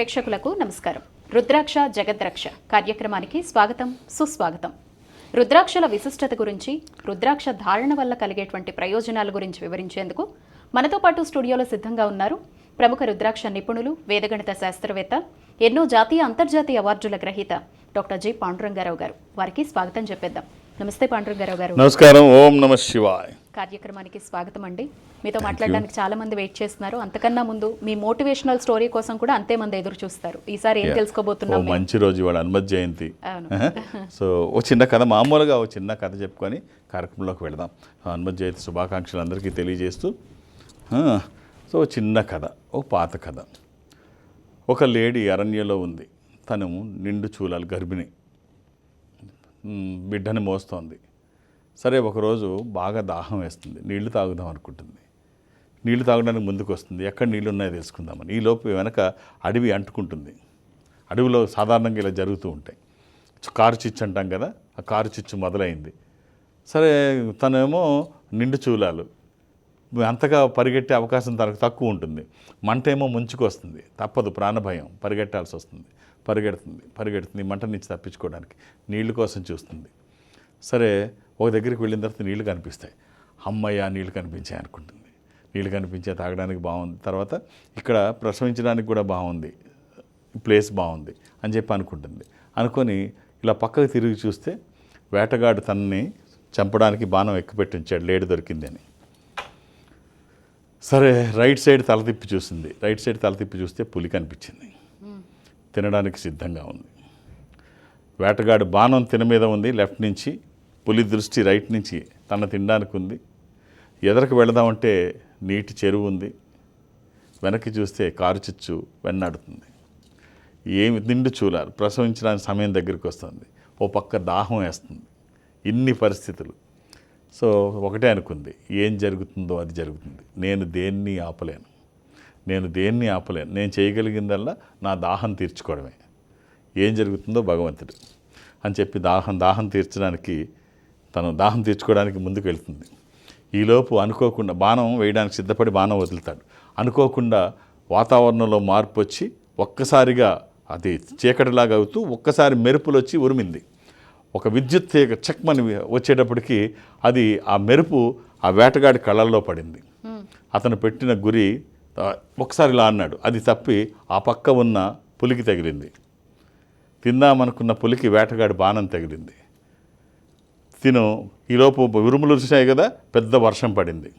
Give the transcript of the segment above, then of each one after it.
ప్రేక్షకులకు నమస్కారం. రుద్రాక్ష జగద్రక్ష కార్యక్రమానికి స్వాగతం సుస్వాగతం. రుద్రాక్షల విశిష్టత గురించి రుద్రాక్ష ధారణ వల్ల కలిగేటువంటి ప్రయోజనాల గురించి వివరించేందుకు మనతో పాటు స్టూడియోలో సిద్ధంగా ఉన్నారు ప్రముఖ రుద్రాక్ష నిపుణులు వేదగణిత శాస్త్రవేత్త ఎన్నో జాతీయ అంతర్జాతీయ అవార్డుల గ్రహీత డాక్టర్ జి. పాండురంగారావు గారు. వారికి స్వాగతం చెప్పేద్దాం. నమస్తే పాండురంగారావు గారు. నమస్కారం. ఓం నమ శివాయ్. కార్యక్రమానికి స్వాగతం అండి. మీతో మాట్లాడడానికి చాలా మంది వెయిట్ చేస్తున్నారు. అంతకన్నా ముందు మీ మోటివేషనల్ స్టోరీ కోసం కూడా అంతే మంది ఎదురు చూస్తారు. ఈసారి ఏం తెలుసుకోబోతున్నాం? మంచి రోజు ఇవాళ హనుమత్ జయంతి. సో ఓ చిన్న కథ మామూలుగా ఓ చిన్న కథ చెప్పుకొని కార్యక్రమంలోకి వెళదాం. హనుమత్ జయంతి శుభాకాంక్షలు అందరికీ తెలియజేస్తూ సో చిన్న కథ ఓ పాత కథ. ఒక లేడీ అరణ్యంలో ఉంది. తను నిండు చూలాలి గర్భిణి. బిడ్డని మోస్తోంది. సరే ఒకరోజు బాగా దాహం వేస్తుంది. నీళ్ళు తాగుదాం అనుకుంటుంది. నీళ్ళు తాగడానికి ముందుకు వస్తుంది ఎక్కడ నీళ్ళు ఉన్నాయో తెలుసుకుందామని. ఈ లోపు వెనక అడవి అంటుకుంటుంది. అడవిలో సాధారణంగా ఇలా జరుగుతూ ఉంటాయి. కారు చిచ్చు అంటాం కదా ఆ కారు చిచ్చు మొదలైంది. సరే తనేమో నిండు చూలాలు. అంతగా పరిగెట్టే అవకాశం తనకు తక్కువ ఉంటుంది. మంట ఏమో ముంచుకు వస్తుంది తప్పదు ప్రాణభయం. పరిగెట్టాల్సి వస్తుంది. పరిగెడుతుంది పరిగెడుతుంది. మంట నుంచి తప్పించుకోవడానికి నీళ్ళు కోసం చూస్తుంది. సరే ఒక దగ్గరికి వెళ్ళిన తర్వాత నీళ్ళు కనిపిస్తాయి. అమ్మయ్య నీళ్ళు కనిపించాయి అనుకుంటుంది. నీళ్ళు కనిపించే తాగడానికి బాగుంది. తర్వాత ఇక్కడ ప్రసవించడానికి కూడా బాగుంది. ప్లేస్ బాగుంది అని చెప్పి అనుకుంటుంది. అనుకొని ఇలా పక్కకు తిరిగి చూస్తే వేటగాడు తనని చంపడానికి బాణం ఎక్కుపెట్టి ఉంచాడు లేడు దొరికిందని సరే రైట్ సైడ్ తల తిప్పి చూసింది. రైట్ సైడ్ తల తిప్పి చూస్తే పులి కనిపించింది. తినడానికి సిద్ధంగా ఉంది. వేటగాడు బాణం తిన మీద ఉంది. లెఫ్ట్ నుంచి పులి దృష్టి రైట్ నుంచి తన తినడానికి ఉంది. ఎదరకు వెళదామంటే నీటి చెరువు ఉంది. వెనక్కి చూస్తే కారు చిచ్చు వెన్నాడుతుంది. ఏమి నిండు చూలారు. ప్రసవించడానికి సమయం దగ్గరికి వస్తుంది. ఓ పక్క దాహం వేస్తుంది. ఇన్ని పరిస్థితులు. సో ఒకటే అనుకుంది. ఏం జరుగుతుందో అది జరుగుతుంది. నేను దేన్ని ఆపలేను. నేను దేన్ని ఆపలేను. నేను చేయగలిగిందల్లా నా దాహం తీర్చుకోవడమే. ఏం జరుగుతుందో భగవంతుడు. అని చెప్పి దాహం దాహం తీర్చడానికి తను దాహం తీర్చుకోవడానికి ముందుకు వెళ్తుంది. ఈలోపు అనుకోకుండా బాణం వేయడానికి సిద్ధపడి బాణం వదులుతాడు. అనుకోకుండా వాతావరణంలో మార్పు వచ్చి ఒక్కసారిగా అది చీకటిలాగా అవుతూ ఒక్కసారి మెరుపులు వచ్చి ఉరిమింది. ఒక విద్యుత్ తీగ చక్మని వచ్చేటప్పటికి అది ఆ మెరుపు ఆ వేటగాడి కళ్ళల్లో పడింది. అతను పెట్టిన గురి ఒకసారి ఇలా అన్నాడు అది తప్పి ఆ పక్క ఉన్న పులికి తగిలింది. తిందామనుకున్న పులికి వేటగాడి బాణం తగిలింది. తిను. ఈలోపు ఉరుములు వచ్చాయి కదా పెద్ద వర్షం పడింది.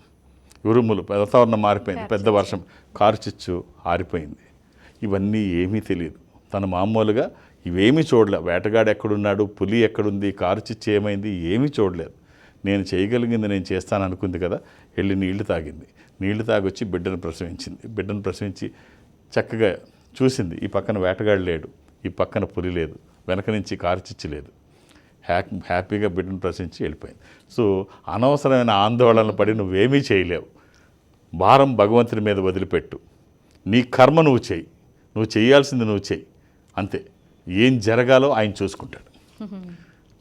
ఉరుములు వాతావరణం మారిపోయింది పెద్ద వర్షం. కారు చిచ్చు ఆరిపోయింది. ఇవన్నీ ఏమీ తెలియదు. తను మామూలుగా ఇవేమీ చూడలే. వేటగాడు ఎక్కడున్నాడు పులి ఎక్కడుంది కారు చిచ్చు ఏమైంది ఏమీ చూడలేదు. నేను చేయగలిగింది నేను చేస్తాను అనుకుంది కదా వెళ్ళి నీళ్ళు తాగింది. నీళ్ళు తాగొచ్చి బిడ్డను ప్రసవించింది. బిడ్డను ప్రసవించి చక్కగా చూసింది. ఈ పక్కన వేటగాడు లేడు. ఈ పక్కన పులి లేదు. వెనక నుంచి కారు చిచ్చు లేదు. హ్యాక్ హ్యాపీగా బిడ్డను ప్రశ్నించి వెళ్ళిపోయింది. సో అనవసరమైన ఆందోళనలు పడి నువ్వేమీ చేయలేవు. భారం భగవంతుని మీద వదిలిపెట్టు. నీ కర్మ నువ్వు చేయి. నువ్వు చేయాల్సింది నువ్వు చేయి. అంతే. ఏం జరగాలో ఆయన చూసుకుంటాడు.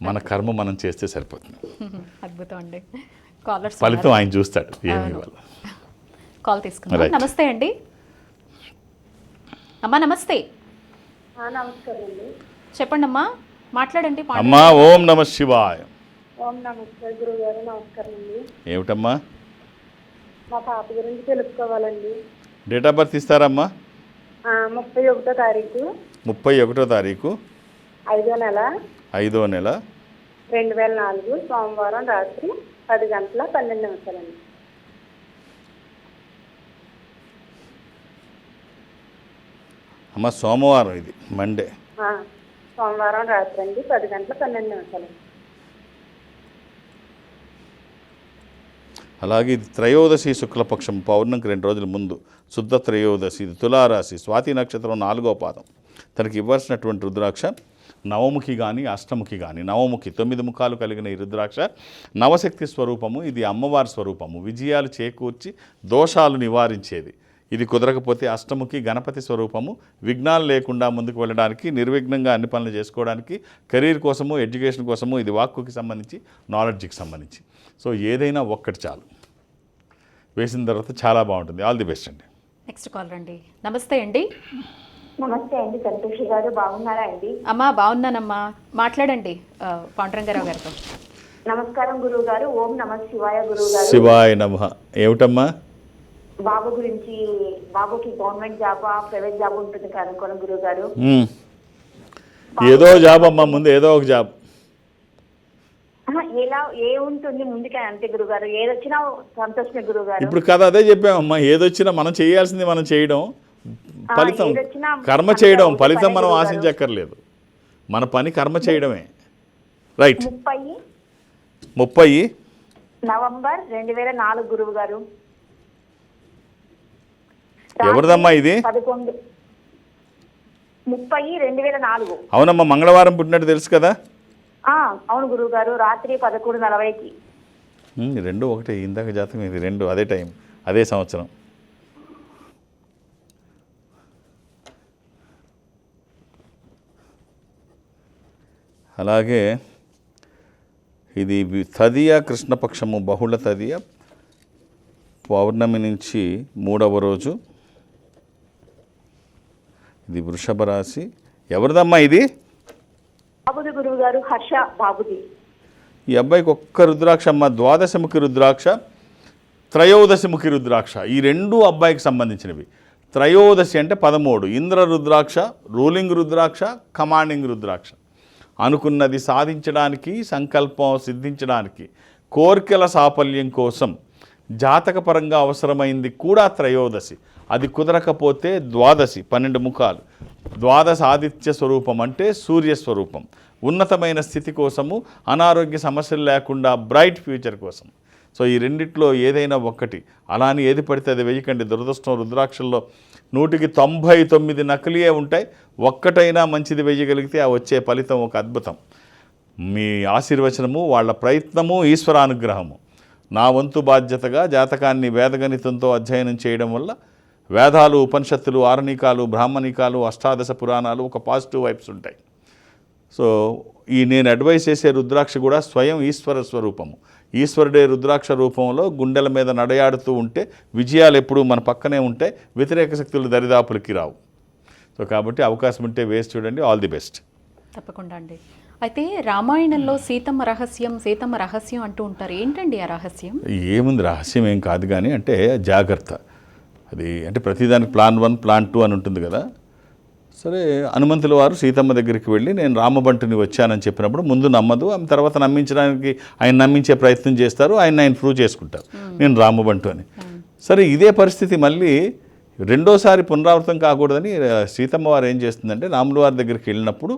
మన కర్మ మనం చేస్తే సరిపోతుంది. అద్భుతం అండి. కాలర్స్ ఫలితం ఆయన చూస్తాడు. ఏమి కాల్ Right. నమస్తే అండి. అమ్మా నమస్తే. నమస్కారం అండి. చెప్పండి అమ్మా మాట్లాడండి అమ్మా ఓం నమ శివాయ. ఓం నమస్కారం గురువు గారు నమస్కారం అండి ఏమిటమ్మా? మా పాప గురించి తెలుసుకోవాలండి. డేట్ ఆఫ్ బర్త్ ఇస్తారమ్మా? ముప్పై ఒకటో తారీఖు. ముప్పై ఒకటో తారీఖు. ఐదో నెల. ఐదో నెల. రెండు వేల నాలుగు సోమవారం రాత్రి పది గంటల పన్నెండు నిమిషాలండి. అమ్మ సోమవారం ఇది మండే సోమవారం రాత్రి అండి పది గంటల పన్నెండు నిమిషాలు. అలాగే ఇది త్రయోదశి శుక్లపక్షం పౌర్ణంకి రెండు రోజుల ముందు. శుద్ధ త్రయోదశి ఇది తులారాశి స్వాతి నక్షత్రం నాలుగో పాదం. తనకి ఇవ్వాల్సినటువంటి రుద్రాక్ష నవముఖి కానీ అష్టముఖి కానీ నవముఖి తొమ్మిది ముఖాలు కలిగిన ఈ రుద్రాక్ష నవశక్తి స్వరూపము ఇది అమ్మవారి స్వరూపము. విజయాలు చేకూర్చి దోషాలు నివారించేది. ఇది కుదరకపోతే అష్టముఖి గణపతి స్వరూపము విఘ్నాలు లేకుండా ముందుకు వెళ్ళడానికి నిర్విఘ్నంగా అన్ని పనులు చేసుకోవడానికి కెరీర్ కోసము ఎడ్యుకేషన్ కోసము ఇది వాక్కుకి సంబంధించి నాలెడ్జ్కి సంబంధించి. సో ఏదైనా ఒక్కటి చాలు. వేసిన తర్వాత చాలా బాగుంటుంది. ఆల్ ది బెస్ట్ అండి. నెక్స్ట్ కాల్ రండి. నమస్తే అండి. నమస్తే అండి. సంతోషి గారు బాగున్నారా అండి? అమ్మా బాగున్నానమ్మా. మాట్లాడండి పాండురంగారావు గారితో. నమస్కారం గురువు గారు ఓం నమ శివాయ గురువు గారు శివాయ నమ. ఏమిటమ్మా? బాబు గురించి బాబుకి గవర్నమెంట్ జాబ్ ప్రైవేట్ జాబ్ ఉంటుంది కనుక్కోవడం గురువు గారు. ఏదో జాబ్ అమ్మా ముందు ఏదో ఒక జాబ్. ఎలా ఏ ఉంటుంది ముందుకే అంతే ఏదొచ్చినా సంతోషమే ఇప్పుడు కథ అదే చెప్పామమ్మా ఏదొచ్చినా మనం చేయాల్సింది మనం చేయడం. ఫలితం. కర్మ చేయడం ఫలితం మనం. ఆశించక్కర్లేదు. మన పని కర్మ చేయడమే. రైట్. ముప్పై ముప్పై. నవంబర్ రెండు వేల నాలుగు గురువు గారు ఎవరిదమ్మా ఇది? పదకొండు. ముప్పై రెండు వేల నాలుగు. అవునమ్మా మంగళవారం పుట్టినట్టు తెలుసు కదా? అవును గురువు గారు రాత్రి పదకొండు నలభైకి. రెండు ఒకటే ఇందాక జాతకం ఇది రెండు అదే టైం అదే సంవత్సరం. అలాగే ఇది తదియ కృష్ణపక్షము బహుళ తదియ పౌర్ణమి నుంచి మూడవ రోజు. ఇది వృషభ రాశి. ఎవరిదమ్మా ఇది? బాబుది గురువు గారు హర్ష బాబుది. ఈ అబ్బాయికి ఒక్క రుద్రాక్ష అమ్మ. ద్వాదశముఖి రుద్రాక్ష త్రయోదశముఖి రుద్రాక్ష. ఈ రెండు అబ్బాయికి సంబంధించినవి. త్రయోదశి అంటే పదమూడు. Indra rudraksha ruling rudraksha commanding rudraksha. అనుకున్నది సాధించడానికి సంకల్పం సిద్ధించడానికి కోరికల సాఫల్యం కోసం జాతకపరంగా అవసరమైంది కూడా త్రయోదశి. అది కుదరకపోతే ద్వాదశి పన్నెండు ముఖాలు. ద్వాదశ ఆదిత్య స్వరూపం అంటే సూర్య స్వరూపం. ఉన్నతమైన స్థితి కోసము అనారోగ్య సమస్యలు లేకుండా బ్రైట్ ఫ్యూచర్ కోసం. సో ఈ రెండిట్లో ఏదైనా ఒక్కటి. అలా అని ఏది పడితే అది వేయకండి దురదృష్టం రుద్రాక్షల్లో నూటికి తొంభై తొమ్మిది నకిలీయే ఉంటాయి. ఒక్కటైనా మంచిది వెయ్యగలిగితే ఆ వచ్చే ఫలితం ఒక అద్భుతం. మీ ఆశీర్వచనము వాళ్ళ ప్రయత్నము ఈశ్వరానుగ్రహము. నా వంతు బాధ్యతగా జాతకాన్ని వేదగణితంతో అధ్యయనం చేయడం వల్ల వేదాలు ఉపనిషత్తులు ఆరణికాలు బ్రాహ్మణికాలు అష్టాదశ పురాణాలు ఒక పాజిటివ్ వైబ్స్ ఉంటాయి. సో ఈ నేను అడ్వైస్ చేసే రుద్రాక్ష కూడా స్వయం ఈశ్వర స్వరూపము. ఈశ్వరుడే రుద్రాక్ష రూపంలో గుండెల మీద నడయాడుతూ ఉంటే విజయాలు ఎప్పుడూ మన పక్కనే ఉంటాయి వ్యతిరేక శక్తులు దరిదాపులకి రావు. సో కాబట్టి అవకాశం ఉంటే వేసి చూడండి. ఆల్ ది బెస్ట్ తప్పకుండా అండి. అయితే రామాయణంలో సీతమ్మ రహస్యం సీతమ్మ రహస్యం అంటూ ఉంటారు. ఏంటండి ఆ రహస్యం? ఏముంది రహస్యం ఏం కాదు కానీ అంటే జాగ్రత్త. అది అంటే ప్రతిదానికి ప్లాన్ వన్ ప్లాన్ టూ అని ఉంటుంది కదా. సరే హనుమంతుల వారు సీతమ్మ దగ్గరికి వెళ్ళి నేను రామబంటుని వచ్చానని చెప్పినప్పుడు ముందు నమ్మదు ఆమె తర్వాత నమ్మించడానికి ఆయన నమ్మించే ప్రయత్నం చేస్తారు ఆయన ఆయన ప్రూవ్ చేసుకుంటారు. నేను రామబంటు అని. సరే ఇదే పరిస్థితి మళ్ళీ రెండోసారి పునరావృతం కాకూడదని సీతమ్మ వారు ఏం చేస్తుందంటే రాముల వారి దగ్గరికి వెళ్ళినప్పుడు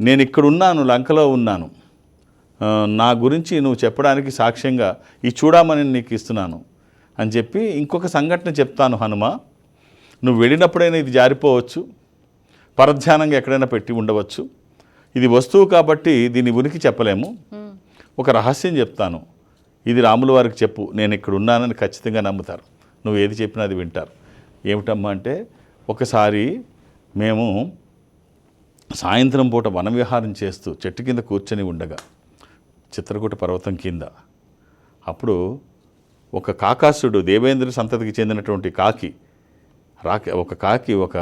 నేను ఇక్కడ ఉన్నాను లంకలో ఉన్నాను. నా గురించి నువ్వు చెప్పడానికి సాక్ష్యంగా ఈ చూడమని నీకు ఇస్తున్నాను. అని చెప్పి ఇంకొక సంఘటన చెప్తాను హనుమ. నువ్వు వెళ్ళినప్పుడైనా ఇది జారిపోవచ్చు. పరధ్యానంగా ఎక్కడైనా పెట్టి ఉండవచ్చు. ఇది వస్తువు కాబట్టి దీని ఉనికి చెప్పలేము. ఒక రహస్యం చెప్తాను. ఇది రాముల వారికి చెప్పు. నేను ఇక్కడ ఉన్నానని ఖచ్చితంగా నమ్ముతారు. నువ్వు ఏది చెప్పినా అది వింటారు. ఏమిటమ్మా అంటే ఒకసారి మేము సాయంత్రం పూట వన విహారం చేస్తూ చెట్టు కింద కూర్చొని ఉండగా చిత్రకూట పర్వతం కింద అప్పుడు ఒక కాకాసుడు దేవేంద్ర సంతతికి చెందినటువంటి కాకి రాకి ఒక కాకి ఒక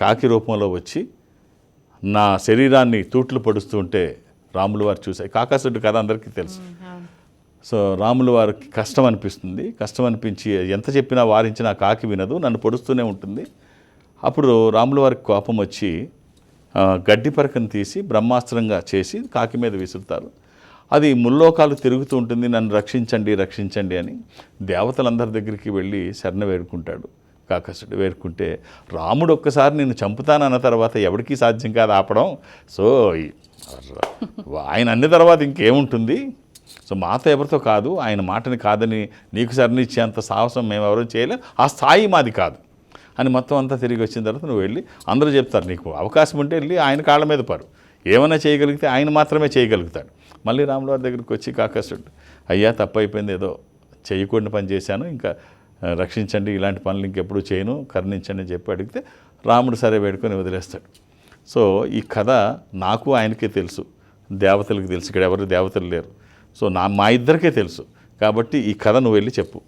కాకి రూపంలో వచ్చి నా శరీరాన్ని తూట్లు పడుస్తూ ఉంటే రాములు వారు చూశారు. కాకాసుడు కథ అందరికీ తెలుసు. సో రాములు వారికి కష్టం అనిపిస్తుంది. కష్టం అనిపించి ఎంత చెప్పినా వారించినా కాకి వినదు నన్ను పొడుస్తూనే ఉంటుంది. అప్పుడు రాముల వారికి కోపం వచ్చి గడ్డి పరకను తీసి బ్రహ్మాస్త్రంగా చేసి కాకి మీద విసురుతారు. అది ముల్లోకాలు తిరుగుతూ ఉంటుంది నన్ను రక్షించండి రక్షించండి అని దేవతలందరి దగ్గరికి వెళ్ళి శరణ వేడుకుంటాడు. కాకసుడు వేడుకుంటే రాముడు ఒక్కసారి నేను చంపుతానన్న తర్వాత ఎవరికీ సాధ్యం కాదు ఆపడం. సో ఆయన అన్న తర్వాత ఇంకేముంటుంది? సో మాతో ఎవరితో కాదు ఆయన మాటని కాదని నీకు సరణిచ్చేంత సాహసం మేము ఎవరూ చేయలేం. ఆ స్థాయి మాది కాదు. అని మొత్తం అంతా తిరిగి వచ్చిన తర్వాత నువ్వు వెళ్ళి అందరూ చెప్తారు నీకు అవకాశం ఉంటే వెళ్ళి ఆయన కాళ్ళ మీద పరు ఏమైనా చేయగలిగితే ఆయన మాత్రమే చేయగలుగుతాడు. మళ్ళీ రాములవారి దగ్గరికి వచ్చి కాకసుడు అయ్యా తప్పు అయిపోయింది ఏదో చేయకూడని పని చేశాను ఇంకా రక్షించండి ఇలాంటి పనులు ఇంకెప్పుడు చేయను కరుణించండి అని చెప్పి అడిగితే రాముడు సరే వేడుకొని వదిలేస్తాడు. సో ఈ కథ నాకు ఆయనకే తెలుసు దేవతలకు తెలుసు ఇక్కడ ఎవరు దేవతలు లేరు. సో నా మా ఇద్దరికే తెలుసు కాబట్టి ఈ కథ నువ్వు వెళ్ళి చెప్పు.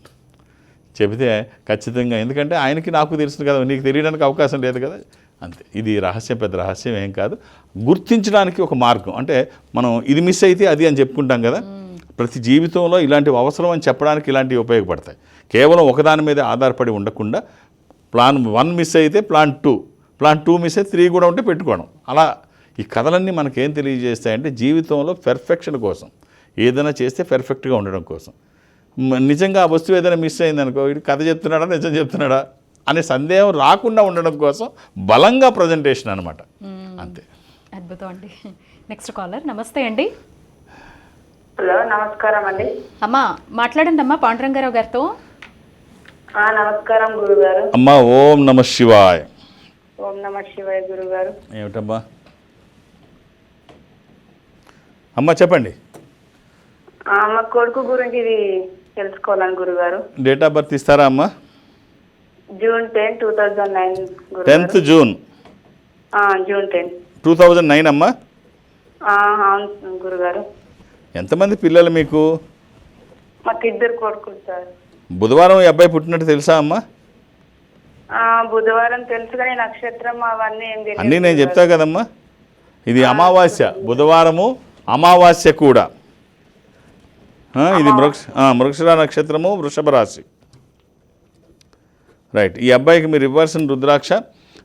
చెబితే ఖచ్చితంగా ఎందుకంటే ఆయనకి నాకు తెలుసు కదా నీకు తెలియడానికి అవకాశం లేదు కదా. అంతే. ఇది రహస్యం పెద్ద రహస్యం ఏం కాదు. గుర్తించడానికి ఒక మార్గం. అంటే మనం ఇది మిస్ అయితే అది అని చెప్పుకుంటాం కదా. ప్రతి జీవితంలో ఇలాంటివి అవసరం అని చెప్పడానికి ఇలాంటివి ఉపయోగపడతాయి. కేవలం ఒకదాని మీద ఆధారపడి ఉండకుండా ప్లాన్ వన్ మిస్ అయితే plan two. Plan two miss అయితే త్రీ కూడా ఉంటే పెట్టుకోవడం. అలా ఈ కథలన్నీ మనకేం తెలియజేస్తాయంటే జీవితంలో పెర్ఫెక్షన్ కోసం. ఏదైనా చేస్తే పెర్ఫెక్ట్గా ఉండడం కోసం. నిజంగా ఆ వస్తువు ఏదైనా మిస్ అయిందనుకో ఇది కథ చెప్తున్నాడా నిజం చెప్తున్నాడా? అనే సందేహం రాకుండా ఉండడం కోసం బలంగా ప్రజెంటేషన్ అనమాట అంతే. అద్భుతం అండి. నెక్స్ట్ కాలర్ నమస్తే అండి. హలో నమస్కారం అండి. అమ్మా మాట్లాడండి అమ్మా పాండురంగారావు గారితో. ఆ, నమస్కారం గురుగారు. అమ్మ ఓం నమ శివాయ్. ఓం నమ శివాయ గురుగారు. ఏమిటమ్మా? అమ్మ చెప్పండి. మా కొడుకు గురించి ఇది తెలుసుకోవాలని గురుగారు. డేట్ ఆఫ్ బర్త్ ఇస్తారా అమ్మా? June ten two thousand nine tenth June. June ten. Two thousand nine అమ్మా? అవును గురుగారు ఎంతమంది పిల్లలు మీకు? మాకు ఇద్దరు కొడుకులు సార్. బుధవారం ఈ అబ్బాయి పుట్టినట్టు తెలుసా అమ్మా? బుధవారం తెలుసు కానీ నక్షత్రం అవన్నీ ఏం తెలియదు అన్నీ నేను. చెప్తా కదమ్మా. ఇది అమావాస్య బుధవారము అమావాస్య కూడా. ఇది మృక్ష మృగశిర నక్షత్రము వృషభ రాశి. రైట్ ఈ అబ్బాయికి మీరు ఇవ్వాల్సిన రుద్రాక్ష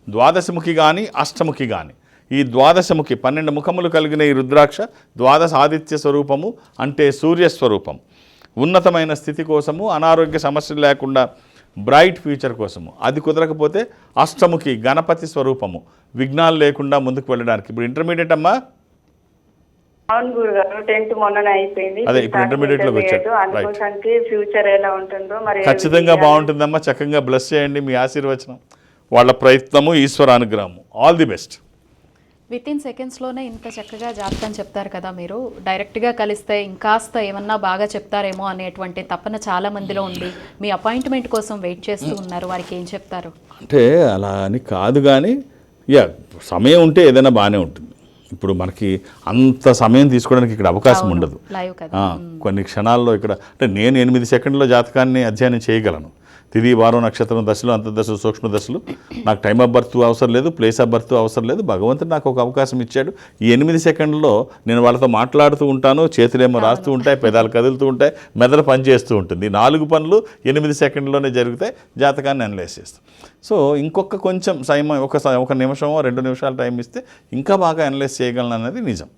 ద్వాదశముఖి కానీ అష్టముఖి కానీ ఈ ద్వాదశముఖి పన్నెండు ముఖములు కలిగిన ఈ రుద్రాక్ష ద్వాదశ ఆదిత్య స్వరూపము అంటే సూర్య స్వరూపం. ఉన్నతమైన స్థితి కోసము అనారోగ్య సమస్యలు లేకుండా బ్రైట్ ఫ్యూచర్ కోసము. అది కుదరకపోతే అష్టముఖి గణపతి స్వరూపము. విఘ్నాలు లేకుండా ముందుకు వెళ్ళడానికి. ఇప్పుడు ఇంటర్మీడియట్ అమ్మా అవును గురుగారు టెన్త్ మొన్ననే అయిపోయింది. అదే, ఇప్పుడు లోకి. అందుకోసానికి ఫ్యూచర్ ఎలా ఉంటుందో మరి ఖచ్చితంగా బాగుంటుందమ్మా. చక్కగా బ్లెస్ చేయండి. మీ ఆశీర్వచనం వాళ్ళ ప్రయత్నము ఈశ్వర అనుగ్రహము all the best with in సెకండ్స్లోనే ఇంత చక్కగా జాతకం చెప్తారు కదా మీరు. డైరెక్ట్గా కలిస్తే ఇంకాస్త ఏమన్నా బాగా చెప్తారేమో అనేటువంటి తపన చాలా మందిలో ఉంది. మీ అపాయింట్మెంట్ కోసం వెయిట్ చేస్తూ ఉన్నారు. వారికి ఏం చెప్తారు? అంటే అలా అని కాదు కానీ యా సమయం ఉంటే ఏదైనా బాగానే ఉంటుంది. ఇప్పుడు మనకి అంత సమయం తీసుకోవడానికి ఇక్కడ అవకాశం ఉండదు. కొన్ని క్షణాల్లో ఇక్కడ అంటే నేను ఎనిమిది సెకండ్ల జాతకాన్ని అధ్యయనం చేయగలను. తిది వారం నక్షత్రం దశలు అంతర్దశలు సూక్ష్మ దశలు. నాకు టైమ్ ఆఫ్ బర్త్ అవసరం లేదు ప్లేస్ ఆఫ్ బర్త్ అవసరం లేదు. భగవంతుడు నాకు ఒక అవకాశం ఇచ్చాడు. ఈ ఎనిమిది సెకండ్లలో నేను వాళ్ళతో మాట్లాడుతూ ఉంటాను చేతులేమో రాస్తూ ఉంటాయి పెదాలు కదులుతూ ఉంటాయి మెదడు పని చేస్తూ ఉంటుంది. ఈ నాలుగు పనులు ఎనిమిది సెకండ్లోనే జరుగుతాయి జాతకాన్ని అనలైజ్ చేస్తాం. సో ఇంకొక కొంచెం సమయం ఒక ఒక నిమిషమో రెండు నిమిషాలు టైం ఇస్తే ఇంకా బాగా అనలైజ్ చేయగలను అనేది నిజం.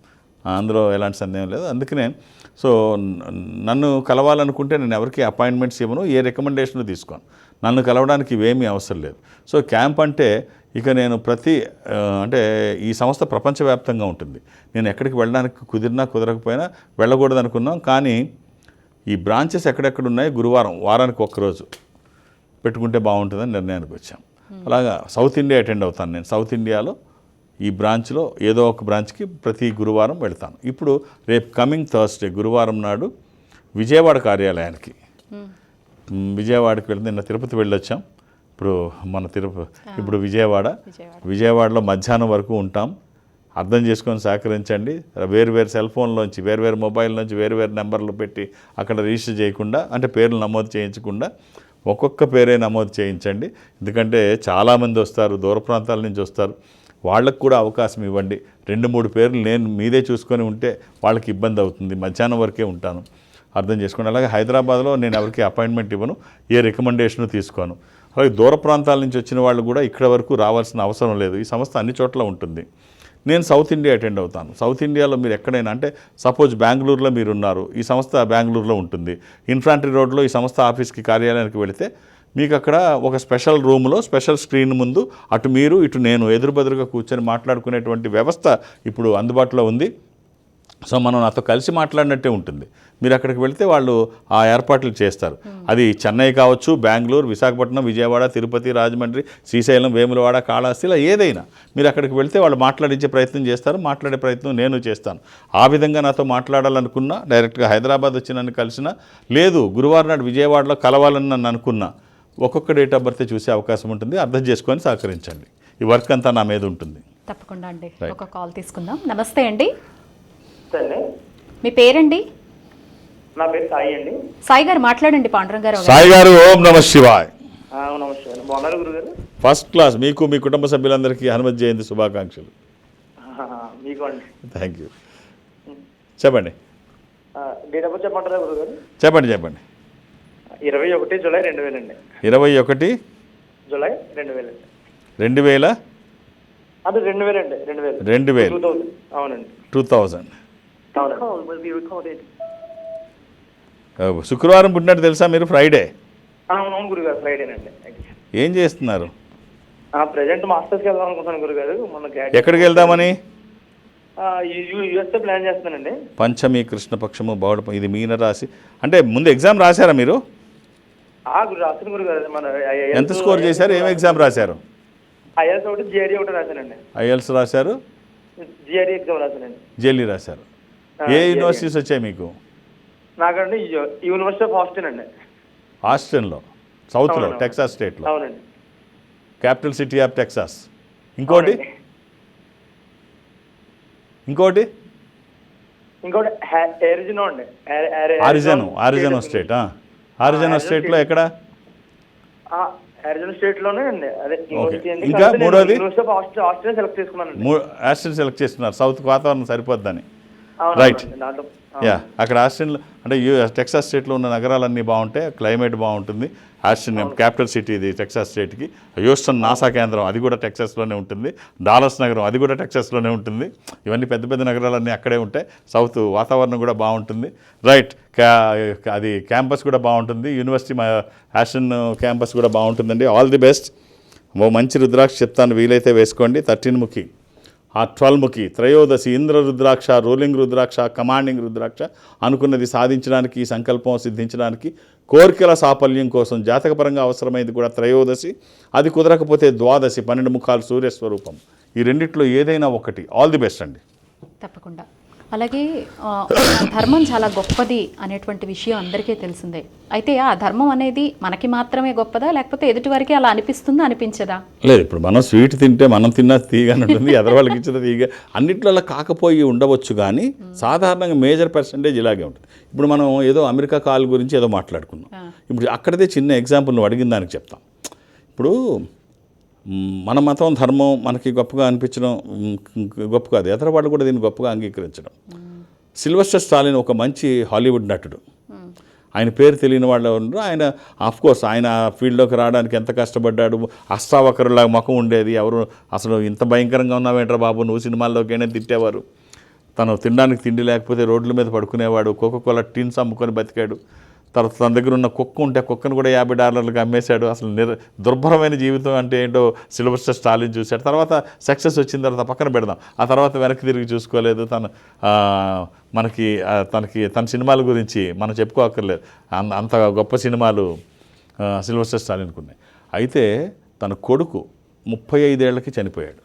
అందులో ఎలాంటి సందేహం లేదు. అందుకనే సో నన్ను కలవాలనుకుంటే నేను ఎవరికి అపాయింట్మెంట్స్ ఇవ్వను ఏ రికమెండేషన్ తీసుకోను. నన్ను కలవడానికి ఇవేమీ అవసరం లేదు. సో క్యాంప్ అంటే ఇక నేను ప్రతి అంటే ఈ సంస్థ ప్రపంచవ్యాప్తంగా ఉంటుంది. నేను ఎక్కడికి వెళ్ళడానికి కుదిరినా కుదరకపోయినా వెళ్ళకూడదు అనుకున్నాం కానీ ఈ బ్రాంచెస్ ఎక్కడెక్కడ ఉన్నాయి? గురువారం వారానికి ఒక్కరోజు పెట్టుకుంటే బాగుంటుందని నిర్ణయానికి వచ్చాం. అలాగా సౌత్ ఇండియా అటెండ్ అవుతాను నేను. సౌత్ ఇండియాలో ఈ బ్రాంచ్లో ఏదో ఒక బ్రాంచ్కి ప్రతి గురువారం వెళ్తాను. ఇప్పుడు రేపు కమింగ్ థర్స్డే గురువారం నాడు విజయవాడ కార్యాలయానికి. విజయవాడకి వెళ్తే నిన్న తిరుపతి వెళ్ళొచ్చాం. ఇప్పుడు మన తిరుపతి ఇప్పుడు విజయవాడ. విజయవాడ. విజయవాడలో మధ్యాహ్నం వరకు ఉంటాం. అర్థం చేసుకొని సహకరించండి. వేరు వేరు సెల్ ఫోన్లోంచి వేరు వేరు మొబైల్ నుంచి వేరు వేరు నెంబర్లు పెట్టి అక్కడ రిజిస్టర్ చేయకుండా అంటే పేర్లు నమోదు చేయించకుండా ఒక్కొక్క పేరే నమోదు చేయించండి. ఎందుకంటే చాలామంది వస్తారు దూర ప్రాంతాల నుంచి వస్తారు. వాళ్ళకు కూడా అవకాశం ఇవ్వండి. రెండు మూడు పేర్లు నేను మీదే చూసుకొని ఉంటే వాళ్ళకి ఇబ్బంది అవుతుంది. మధ్యాహ్నం వరకే ఉంటాను. అర్థం చేసుకోండి. అలాగే హైదరాబాద్లో నేను ఎవరికి అపాయింట్మెంట్ ఇవ్వను. ఏ రికమెండేషను తీసుకోను. అలాగే దూర ప్రాంతాల నుంచి వచ్చిన వాళ్ళు కూడా ఇక్కడ వరకు రావాల్సిన అవసరం లేదు. ఈ సంస్థ అన్ని చోట్ల ఉంటుంది. నేను సౌత్ ఇండియా అటెండ్ అవుతాను. సౌత్ ఇండియాలో మీరు ఎక్కడైనా అంటే సపోజ్ బెంగళూరులో మీరు ఉన్నారు ఈ సంస్థ బెంగళూరులో ఉంటుంది. ఇన్ఫ్రాంట్రీ రోడ్లో ఈ సంస్థ ఆఫీస్కి కార్యాలయానికి వెళితే మీకు అక్కడ ఒక స్పెషల్ రూమ్లో స్పెషల్ స్క్రీన్ ముందు అటు మీరు ఇటు నేను ఎదురుబెదురుగా కూర్చొని మాట్లాడుకునేటువంటి వ్యవస్థ ఇప్పుడు అందుబాటులో ఉంది. సో మనం నాతో కలిసి మాట్లాడినట్టే ఉంటుంది. మీరు అక్కడికి వెళ్తే వాళ్ళు ఆ ఏర్పాట్లు చేస్తారు. అది చెన్నై కావచ్చు బెంగళూరు విశాఖపట్నం విజయవాడ తిరుపతి రాజమండ్రి శ్రీశైలం వేములవాడ కాళహస్తి ఇలా ఏదైనా మీరు అక్కడికి వెళ్తే వాళ్ళు మాట్లాడించే ప్రయత్నం చేస్తారు. మాట్లాడే ప్రయత్నం నేను చేస్తాను. ఆ విధంగా నాతో మాట్లాడాలనుకున్నా డైరెక్ట్గా హైదరాబాద్ వచ్చి నన్ను కలిసినా లేదు గురువారం నాడు విజయవాడలో కలవాలని నన్ను అనుకున్నా ఒక్కొక్క డేట్ ఆఫ్ బర్త్ చూసే అవకాశం ఉంటుంది. అర్థం చేసుకొని సహకరించండి. ఈ వర్క్ అంతా నా మీద ఉంటుంది. తప్పకుండా అండి. ఒక కాల్ తీసుకుందాం. నమస్తే అండి. మీ పేరండి? నా పేరు సాయి అండి. సాయి గారు మాట్లాడండి పాండురంగారావు గారు. సాయి గారు ఓం నమ శివాయ్. ఫస్ట్ క్లాస్ మీకు మీ కుటుంబ సభ్యులందరికీ హనుమత్ జయంతి శుభాకాంక్షలు. ఆహా, మీకు అండి. థ్యాంక్ యూ చెప్పండి. చెప్పండి చెప్పండి. ఇరవై ఒకటి జూలై రెండు వేలు అండి ఇరవై ఒకటి జూలై రెండు వేలు అండి రెండు వేల అది రెండు వేలు అండి రెండు వేలు. రెండు వేలు. అవునండి. Two thousand. శుక్రవారం పుట్టినట్టు తెలుసా మీరు? ఫ్రైడే అవును అవును గురుగారు ఫ్రైడేనండి ఏం చేస్తున్నారు? ప్రజెంట్ మాస్టర్స్కి వెళ్దాం అనుకుంటున్నాను గురుగారు. మొన్న ఎక్కడికి వెళ్దామని? యుఎస్ఏ ప్లాన్ చేస్తున్నానండి. పంచమి కృష్ణపక్షము బౌడ ఇది మీన రాశి అంటే ముందు ఎగ్జామ్ రాశారా మీరు ఆ గురు రాసిన గురుగారు మన ఎంత స్కోర్ చేశారు? ఏం ఎగ్జామ్ రాశారు? ఐఎల్స్ ఒకటి జిఆర్ఈ ఒకటి రాశానండి. ఐఎల్స్ రాశారు? జిఆర్ఈ ఎగ్జామ్ రాశానండి. జేలీ రాశారు. ఏ. యూనివర్సిటీస్ వచ్చాయి మీకు? నాకండి యూనివర్సిటీ ఆఫ్ హాస్టల్ అండి. ఆస్టిన్లో సౌత్లో. టెక్సాస్ స్టేట్లో. అవునండి. Capital city of Texas. ఇంకోటి. ఇంకోటి? ఇంకోటి ఎరిజినో అండి. ఆరిజను ఆరిజనో స్టేట్ ఆరిజనో స్టేట్లో. ఎక్కడ? అరిజినో స్టేట్లోనే అండి అదే ఇంకా మూడోది? ఆస్ట్రేలియా సెలెక్ట్ చేస్తున్నారు. సౌత్ వాతావరణం సరిపోద్దని. దాంట్లో యా అక్కడ ఆస్టిన్లో అంటే టెక్సాస్ స్టేట్లో ఉన్న నగరాలన్నీ బాగుంటాయి క్లైమేట్ బాగుంటుంది. ఆస్టిన్ క్యాపిటల్ సిటీ ఇది టెక్సాస్ స్టేట్కి. హ్యూస్టన్ నాసా కేంద్రం అది కూడా టెక్సాస్లోనే ఉంటుంది. డాలస్ నగరం అది కూడా టెక్సాస్లోనే ఉంటుంది. ఇవన్నీ పెద్ద పెద్ద నగరాలన్నీ అక్కడే ఉంటాయి. సౌత్ వాతావరణం కూడా బాగుంటుంది. రైట్ అది క్యాంపస్ కూడా బాగుంటుంది. యూనివర్సిటీ మా ఆస్టిన్ క్యాంపస్ కూడా బాగుంటుందండి. All the best. ఓ మంచి రుద్రాక్ష చెప్తాను వీలైతే వేసుకోండి. థర్టీన్ ముఖి. ఆ ట్వల్ముఖి త్రయోదశి ఇంద్ర రుద్రాక్ష రూలింగ్ రుద్రాక్ష కమాండింగ్ రుద్రాక్ష అనుకున్నది సాధించడానికి ఈ సంకల్పం సిద్ధించడానికి కోరికల సాఫల్యం కోసం జాతకపరంగా అవసరమైంది కూడా త్రయోదశి. అది కుదరకపోతే ద్వాదశి పన్నెండు ముఖాలు సూర్యస్వరూపం. ఈ రెండిట్లో ఏదైనా ఒకటి. ఆల్ ది బెస్ట్ అండి. తప్పకుండా. అలాగే ధర్మం చాలా గొప్పది అనేటువంటి విషయం అందరికీ తెలిసిందే. అయితే ఆ ధర్మం అనేది మనకి మాత్రమే గొప్పదా? లేకపోతే ఎదుటి వారికి అలా అనిపిస్తుందా అనిపించదా? లేదు ఇప్పుడు మనం స్వీట్ తింటే మనం తిన్నా తీయగానే ఉంటుంది ఎదరవాళ్ళకి ఇచ్చిన తీగ అన్నిట్లలో కాకపోయి ఉండవచ్చు కానీ సాధారణంగా మేజర్ పర్సంటేజ్ ఇలాగే ఉంటుంది. ఇప్పుడు మనం ఏదో అమెరికా కాల్ గురించి ఏదో మాట్లాడుకున్నాం. ఇప్పుడు అక్కడదే చిన్న ఎగ్జాంపుల్ నువ్వు అడిగిన దానికి చెప్తాం. ఇప్పుడు మన మతం ధర్మం మనకి గొప్పగా అనిపించడం గొప్ప కాదు ఎదరవాళ్ళు కూడా దీన్ని గొప్పగా అంగీకరించడం. సిల్వస్టర్ స్టాలిన్ ఒక మంచి హాలీవుడ్ నటుడు. ఆయన పేరు తెలియని వాళ్ళు ఉండరు ఆయన ఆఫ్ కోర్స్ ఆయన ఫీల్డ్లోకి రావడానికి ఎంత కష్టపడ్డాడు? అష్టావకరులాగా ముఖం ఉండేది. ఎవరు అసలు ఇంత భయంకరంగా ఉన్నావేంట్రా బాబు? నువ్వు సినిమాల్లోకైనా తిట్టేవారు. తను తినడానికి తిండి లేకపోతే రోడ్ల మీద పడుకునేవాడు. కోకోకోలా టీన్స్ అమ్ముకొని బతికాడు. తర్వాత తన దగ్గర ఉన్న కుక్క ఉంటే కుక్కను కూడా యాభై డాలర్లకు అమ్మేశాడు. అసలు నిర్ దుర్భరమైన జీవితం అంటే ఏంటో సిలబస్టర్ స్టాలిన్ చూశాడు. తర్వాత సక్సెస్ వచ్చిన తర్వాత పక్కన పెడదాం. ఆ తర్వాత వెనక్కి తిరిగి చూసుకోలేదు. తను మనకి తనకి తన సినిమాల గురించి మనం చెప్పుకోక్కర్లేదు. అంత అంత గొప్ప సినిమాలు ఆ, సిల్వస్టర్ స్టాలిన్కి ఉన్నాయి. అయితే తన కొడుకు ముప్పై ఐదేళ్ళకి చనిపోయాడు.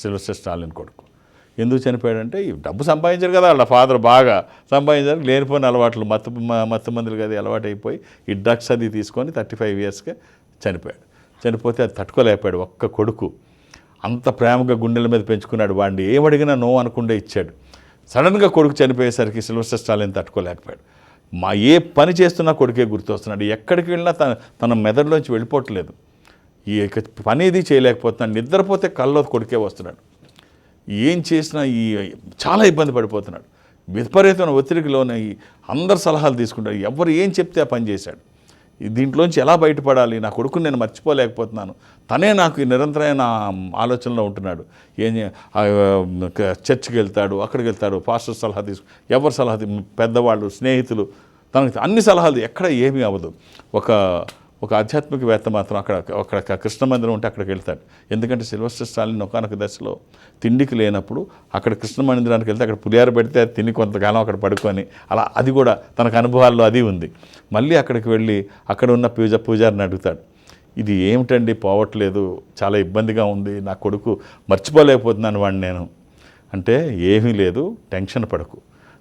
సిల్వస్టర్ స్టాలిన్ కొడుకు. ఎందుకు చనిపోయాడంటే ఈ డబ్బు సంపాదించారు కదా వాళ్ళ ఫాదర్ బాగా. సంపాదించారు లేనిపోయిన అలవాట్లు మత్తు మత్తు మందులు కదా అలవాటు అయిపోయి ఈ డ్రగ్స్ అది తీసుకొని థర్టీ ఫైవ్ ఇయర్స్కే చనిపోయాడు. చనిపోతే అది తట్టుకోలేకపోయాడు ఒక్క కొడుకు. అంత ప్రేమగా గుండెల మీద పెంచుకున్నాడు వాడిని. ఏమడిగినా నో అనకుండా ఇచ్చాడు. సడన్గా కొడుకు చనిపోయేసరికి సిల్వర్ స్టాలిన్ తట్టుకోలేకపోయాడు. మా ఏ పని చేస్తున్నా కొడుకే గుర్తొస్తున్నాడు. ఎక్కడికి వెళ్ళినా తన తన మెదడులోంచి వెళ్ళిపోవట్లేదు. ఈ పని ఇది చేయలేకపోతున్నాడు. నిద్రపోతే కల్లో కొడుకే వస్తున్నాడు. ఏం చేసినా ఈ చాలా ఇబ్బంది పడిపోతున్నాడు. విపరీతమైన ఒత్తిడికిలోనే అందరు సలహాలు తీసుకుంటారు. ఎవరు ఏం చెప్తే ఆ పని చేశాడు. దీంట్లోంచి ఎలా బయటపడాలి? నా కొడుకుని నేను మర్చిపోలేకపోతున్నాను. తనే నాకు ఈ నిరంతరమైన ఆలోచనలో ఉంటున్నాడు. ఏం చర్చికి వెళ్తాడు అక్కడికి వెళ్తాడు పాస్టర్ సలహా తీసుకు ఎవరు సలహా పెద్దవాళ్ళు స్నేహితులు తనకి అన్ని సలహాలు ఎక్కడ ఏమీ అవ్వదు. ఒక ఒక ఆధ్యాత్మికవేత్త మాత్రం అక్కడ అక్కడ కృష్ణ మందిరం ఉంటే అక్కడికి వెళ్తాడు. ఎందుకంటే సిల్వస్టర్ స్టాలిన్ ఒకనొక దశలో తిండికి లేనప్పుడు అక్కడ కృష్ణ మందిరానికి వెళ్తే అక్కడ పులియార పెడితే అది తిని కొంతకాలం అక్కడ పడుకొని అలా అది కూడా తనకు అనుభవాల్లో అది ఉంది. మళ్ళీ అక్కడికి వెళ్ళి అక్కడ ఉన్న పూజ పూజారిని అడుగుతాడు. ఇది ఏమిటండి? పోవట్లేదు. చాలా ఇబ్బందిగా ఉంది. నా కొడుకు మర్చిపోలేకపోతున్నాను వాడిని నేను. అంటే ఏమీ లేదు. టెన్షన్ పడకు.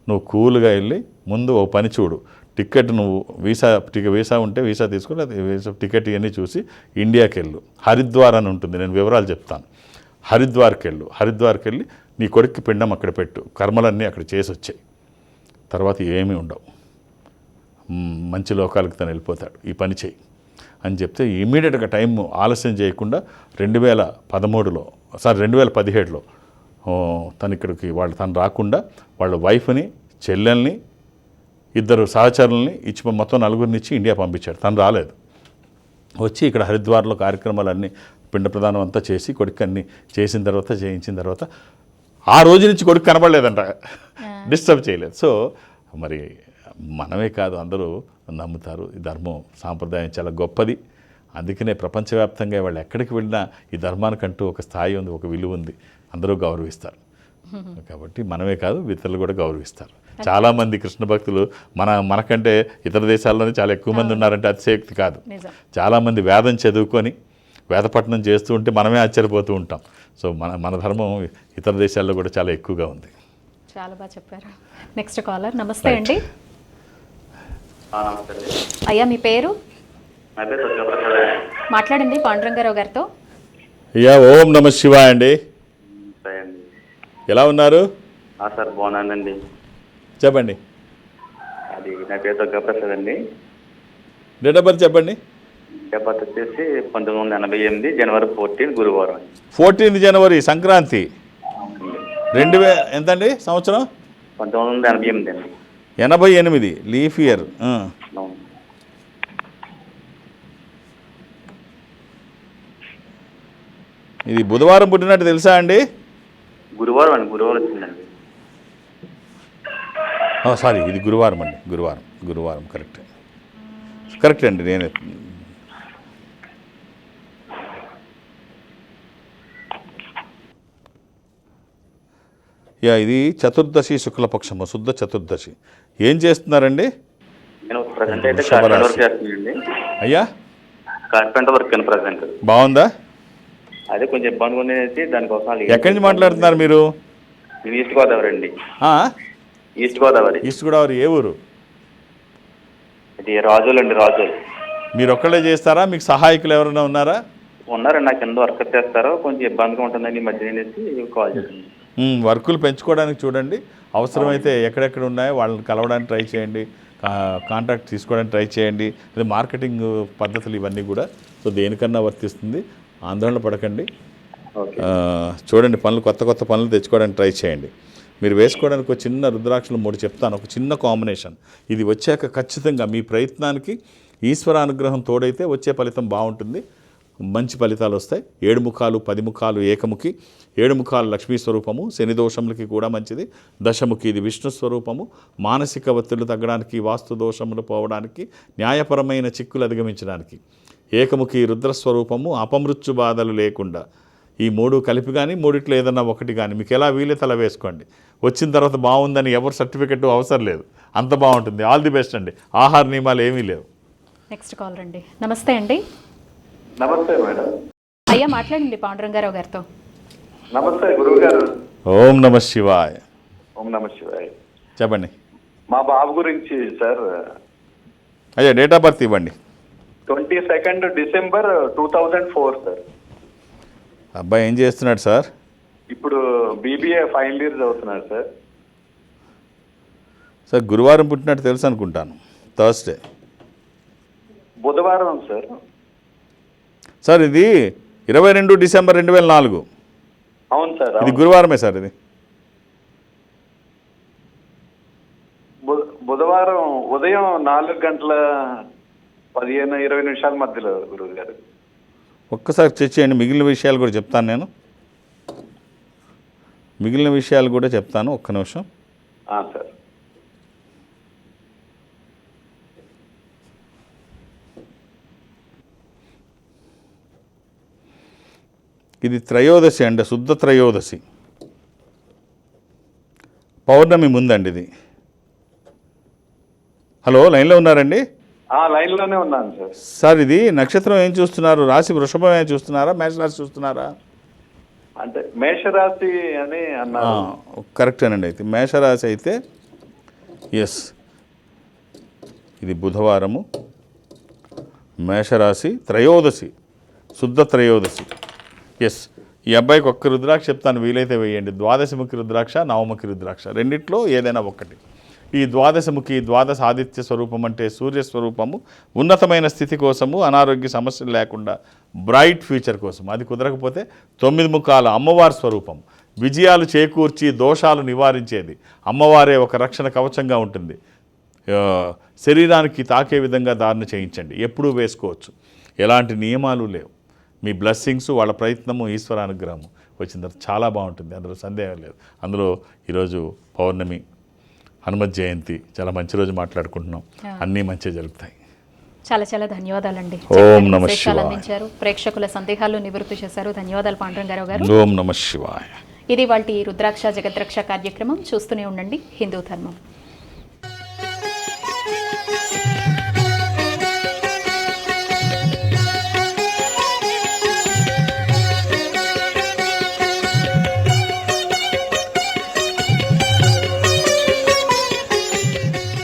నువ్వు కూల్గా వెళ్ళి ముందు ఓ పని చూడు. టికెట్ నువ్వు వీసా టికెట్ వీసా ఉంటే వీసా తీసుకుని అది వీసా టికెట్ ఇవన్నీ చూసి ఇండియాకి వెళ్ళు హరిద్వార్ అని ఉంటుంది నేను వివరాలు చెప్తాను. హరిద్వార్కి వెళ్ళు హరిద్వార్కి వెళ్ళి నీ కొడుక్కి పిండం అక్కడ పెట్టు. కర్మలన్నీ అక్కడ చేసి వచ్చాయి తర్వాత ఏమీ ఉండవు. మంచి లోకాలకు తను వెళ్ళిపోతాడు. ఈ పని చేయి అని చెప్తే ఇమీడియట్గా టైం ఆలస్యం చేయకుండా రెండు వేల పదమూడులో సారీ రెండు వేల పదిహేడులో తను ఇక్కడికి వాళ్ళు తను రాకుండా వాళ్ళ వైఫ్ని చెల్లెల్ని ఇద్దరు సహచరుల్ని ఇచ్చి మొత్తం నలుగురిని ఇచ్చి ఇండియా పంపించాడు. తను రాలేదు. వచ్చి ఇక్కడ హరిద్వార్లో కార్యక్రమాలన్నీ పిండ ప్రదానం అంతా చేసి కొడుకు అన్ని చేసిన తర్వాత చేయించిన తర్వాత ఆ రోజు నుంచి కొడుకు కనబడలేదంట. డిస్టర్బ్ చేయలేదు. సో మరి మనమే కాదు అందరూ నమ్ముతారు. ఈ ధర్మం సాంప్రదాయం చాలా గొప్పది. అందుకనే ప్రపంచవ్యాప్తంగా వాళ్ళు ఎక్కడికి వెళ్ళినా ఈ ధర్మానికంటూ ఒక స్థాయి ఉంది ఒక విలువ ఉంది. అందరూ గౌరవిస్తారు. కాబట్టి మనమే కాదు ఇతరులు కూడా గౌరవిస్తారు. చాలామంది కృష్ణ భక్తులు మన మనకంటే ఇతర దేశాల్లోనే చాలా ఎక్కువ మంది ఉన్నారంటే అతిశయోక్తి కాదు. నిజం. చాలామంది వేదం చదువుకొని వేదపట్నం చేస్తూ ఉంటే మనమే ఆశ్చర్యపోతూ ఉంటాం. సో మన మన ధర్మం ఇతర దేశాల్లో కూడా చాలా ఎక్కువగా ఉంది. చాలా బాగా చెప్పారు. నెక్స్ట్ కాలర్ నమస్తే అండి. అయ్యా మీ పేరు? మాట్లాడండి పాండురంగారావు గారితో. అయ్యా ఓం నమ శివాయ అండి. ఎలా ఉన్నారు? ఆ, సార్ బాగున్నానండి. చెప్పండి. అది నా పేరు దుర్గాప్రసాద్ అండి. డేట్ ఆఫ్ బర్త్ చెప్పండి. డేట్ వచ్చేసి పంతొమ్మిది వందల ఎనభై ఎనిమిది జనవరి ఫోర్టీన్ గురువారం ఫోర్టీన్త్ జనవరి సంక్రాంతి. రెండు వే ఎంతండి సంవత్సరం? పంతొమ్మిది వందల ఎనభై ఎనిమిది అండి. ఎనభై ఎనిమిది లీఫ్ ఇయర్. ఇది బుధవారం పుట్టినట్టు తెలుసా అండి? గురువారం అండి గురువారం వచ్చిందండి. సారీ ఇది గురువారం అండి గురువారం గురువారం కరెక్ట్. కరెక్ట్ అండి నేను. యా ఇది చతుర్దశి శుక్లపక్షము శుద్ధ చతుర్దశి. ఏం చేస్తున్నారండి? అయ్యా? కార్పెంటర్ వర్క్ ప్రజెంట్ బాగుందా? అదే కొంచెం ఇబ్బందిగా ఉండేది దానికోసం ఎక్కడి నుంచి మాట్లాడుతున్నారు మీరు? ఈస్ట్ గోదావరి అండి? ఈస్ట్ గోదావరి. ఈస్ట్ గోదావరి ఏ ఊరు? ఇది రాజులు అండి రాజులు. మీరు ఒక్కళ్ళే చేస్తారా? మీకు సహాయకులు ఎవరైనా ఉన్నారా? ఉన్నారండి నా కింద వర్క్ చేస్తారో. కొంచెం ఇబ్బందిగా ఉంటుందండి ఈ మధ్య అనేసి కాల్ చేసింది మ్మ్, వర్కులు పెంచుకోవడానికి చూడండి. అవసరమైతే ఎక్కడెక్కడ ఉన్నాయో వాళ్ళని కలవడానికి ట్రై చేయండి. కాంటాక్ట్ తీసుకోవడానికి ట్రై చేయండి. అదే మార్కెటింగ్ పద్ధతులు ఇవన్నీ కూడా. సో దేనికన్నా వర్తిస్తుంది. ఆందోళన పడకండి. చూడండి పనులు కొత్త కొత్త పనులు తెచ్చుకోవడానికి ట్రై చేయండి. మీరు వేసుకోవడానికి ఒక చిన్న రుద్రాక్షలు మూడు చెప్తాను ఒక చిన్న కాంబినేషన్ ఇది వచ్చాక ఖచ్చితంగా మీ ప్రయత్నానికి ఈశ్వర అనుగ్రహం తోడైతే వచ్చే ఫలితం బాగుంటుంది. మంచి ఫలితాలు వస్తాయి. ఏడు ముఖాలు పది ముఖాలు ఏకముఖి ఏడు ముఖాలు లక్ష్మీ స్వరూపము శని దోషములకి కూడా మంచిది. దశముఖి ఇది విష్ణు స్వరూపము. మానసిక ఒత్తిళ్ళు తగ్గడానికి వాస్తు దోషములు పోవడానికి న్యాయపరమైన చిక్కులు అధిగమించడానికి. ఏకముఖి రుద్రస్వరూపము అపమృత్యు బాధలు లేకుండా. ఈ మూడు కలిపి కానీ మూడిట్లో ఏదన్నా ఒకటి కానీ మీకు ఎలా వీలైతే అలా వేసుకోండి. వచ్చిన తర్వాత బాగుందని ఎవరు సర్టిఫికెట్ అవసరం లేదు. అంత బాగుంటుంది. ఆల్ ది బెస్ట్ అండి. ఆహార నియమాలు ఏమీ లేవు. నెక్స్ట్ కాలర్ అండి నమస్తే అండి. నమస్తే మేడం. అయ్యా మాట్లాడండి పాండురంగారావు గారితో. నమస్తే గురువు గారు. ఓం నమ శివాయ. ఓం నమ శివాయ. చెప్పండి. మా బాబు గురించి సార్. అయ్యా డేట్ ఆఫ్ బర్త్ ఇవ్వండి. Twenty second December two thousand four sir. అబ్బాయి ఏం చేస్తున్నాడు సార్? ఇప్పుడు బీబీఏ ఫైనల్ ఇయర్ చదువుతున్నారు సార్. సార్ గురువారం పుట్టినట్టు తెలుసు అనుకుంటాను. థర్స్డే. బుధవారం సార్. సార్ ఇది ఇరవై రెండు డిసెంబర్ రెండు వేల నాలుగు. అవును సార్ ఇది. గురువారమే సార్ ఇది. బుధవారం ఉదయం నాలుగు గంటల పదిహేను ఇరవై నిమిషాల మధ్యలో గురువు గారు. ఒక్కసారి చెక్ చేయండి. మిగిలిన విషయాలు కూడా చెప్తాను నేను. మిగిలిన విషయాలు కూడా చెప్తాను. ఒక్క నిమిషం. సార్. ఇది త్రయోదశి అండి. శుద్ధ త్రయోదశి. పౌర్ణమి ముందండి ఇది. హలో లైన్లో ఉన్నారండి? ఆ లైన్లోనే ఉన్నాను సార్ సార్ ఇది నక్షత్రం ఏం చూస్తున్నారు? రాశి వృషభం ఏం చూస్తున్నారా? మేషరాశి చూస్తున్నారా? అంటే మేషరాశి అని అన్నారు. కరెక్టేనండి అయితే మేషరాశి అయితే ఎస్ ఇది బుధవారము. మేషరాశి త్రయోదశి శుద్ధ త్రయోదశి. ఎస్ ఈ అబ్బాయికి ఒక్క రుద్రాక్ష చెప్తాను వీలైతే వేయండి. ద్వాదశముఖి రుద్రాక్ష నవముఖి రుద్రాక్ష. రెండిట్లో ఏదైనా ఒకటి ఈ ద్వాదశముఖి ద్వాదశ ఆదిత్య స్వరూపం అంటే సూర్య స్వరూపము ఉన్నతమైన స్థితి కోసము అనారోగ్య సమస్యలు లేకుండా బ్రైట్ ఫ్యూచర్ కోసం అది కుదరకపోతే తొమ్మిది ముఖాల అమ్మవారి స్వరూపం. విజయాలు చేకూర్చి దోషాలు నివారించేది. అమ్మవారే ఒక రక్షణ కవచంగా ఉంటుంది. శరీరానికి తాకే విధంగా దారిని చేయించండి. ఎప్పుడూ వేసుకోవచ్చు. ఎలాంటి నియమాలు లేవు. మీ బ్లెస్సింగ్స్ వాళ్ళ ప్రయత్నము ఈశ్వరానుగ్రహము వచ్చిన తర్వాత చాలా బాగుంటుంది. అందులో సందేహం లేదు. అందులో ఈరోజు పౌర్ణమి హనుమత్ జయంతి. చాలా మంచి రోజు మాట్లాడుకుంటున్నాం. అన్నీ మంచిగా జరుగుతాయి. చాలా చాలా ధన్యవాదాలండి. ఓం నమః. అందించారు. ప్రేక్షకుల సందేహాలు నివృత్తి చేశారు. ధన్యవాదాలు పాండురంగారావు గారు. ఓం నమ శివాయ. ఇది వాటి రుద్రాక్ష జగద్రక్ష కార్యక్రమం. చూస్తూనే ఉండండి. హిందూ ధర్మం.